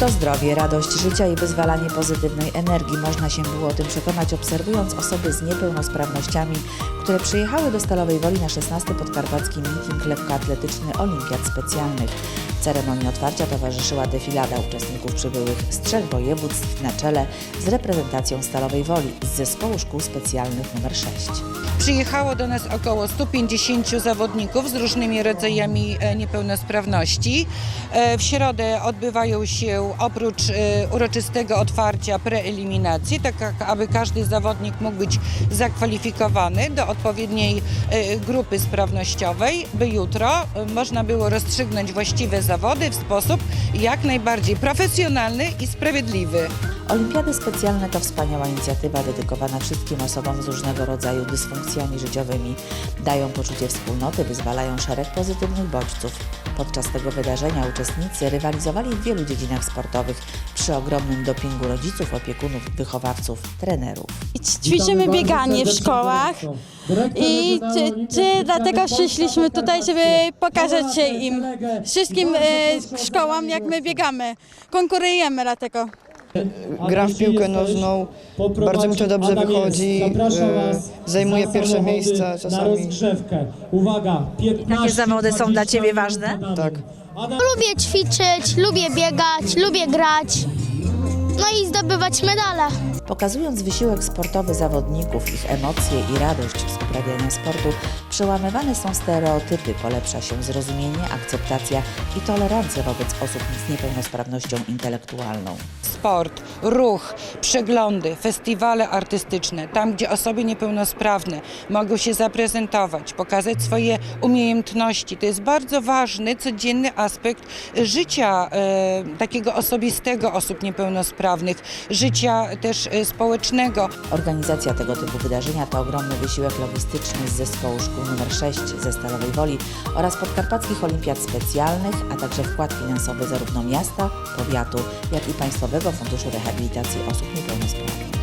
To zdrowie, radość życia i wyzwalanie pozytywnej energii. Można się było o tym przekonać, obserwując osoby z niepełnosprawnościami, które przyjechały do Stalowej Woli na 16. podkarpacki meeting lekkoatletyczny Olimpiad Specjalnych. Ceremonii otwarcia towarzyszyła defilada uczestników przybyłych z trzech województw na czele z reprezentacją Stalowej Woli z Zespołu Szkół Specjalnych nr 6. Przyjechało do nas około 150 zawodników z różnymi rodzajami e, niepełnosprawności. E, W środę odbywają się oprócz e, uroczystego otwarcia preeliminacje, tak aby każdy zawodnik mógł być zakwalifikowany do odpowiedniej grupy sprawnościowej, by jutro można było rozstrzygnąć właściwe zawody w sposób jak najbardziej profesjonalny i sprawiedliwy. Olimpiady specjalne to wspaniała inicjatywa dedykowana wszystkim osobom z różnego rodzaju dysfunkcjami życiowymi. Dają poczucie wspólnoty, wyzwalają szereg pozytywnych bodźców. Podczas tego wydarzenia uczestnicy rywalizowali w wielu dziedzinach sportowych przy ogromnym dopingu rodziców, opiekunów, wychowawców, trenerów. Ćwiczymy bieganie w szkołach i czy, czy dlatego przyszliśmy tutaj, żeby pokazać się im, wszystkim e, szkołom, jak my biegamy. Konkurujemy dlatego. Gram w piłkę nożną, bardzo mi to dobrze wychodzi, e, zajmuję pierwsze miejsca czasami. Uwaga, 15, Takie zawody są dla Ciebie ważne? Tak. Lubię ćwiczyć, lubię biegać, lubię grać, no i zdobywać medale. Pokazując wysiłek sportowy zawodników, ich emocje i radość z uprawiania sportu, przełamywane są stereotypy, polepsza się zrozumienie, akceptacja i tolerancja wobec osób z niepełnosprawnością intelektualną. Sport, ruch, przeglądy, festiwale artystyczne, tam gdzie osoby niepełnosprawne mogą się zaprezentować, pokazać swoje umiejętności. To jest bardzo ważny, codzienny aspekt życia e, takiego osobistego osób niepełnosprawnych, życia też e, społecznego. Organizacja tego typu wydarzenia to ogromny wysiłek logistyczny z zespołu szkół nr 6 ze Stalowej Woli oraz podkarpackich olimpiad specjalnych, a także wkład finansowy zarówno miasta, powiatu, jak i Państwowego Funduszu Rehabilitacji Osób Niepełnosprawnych.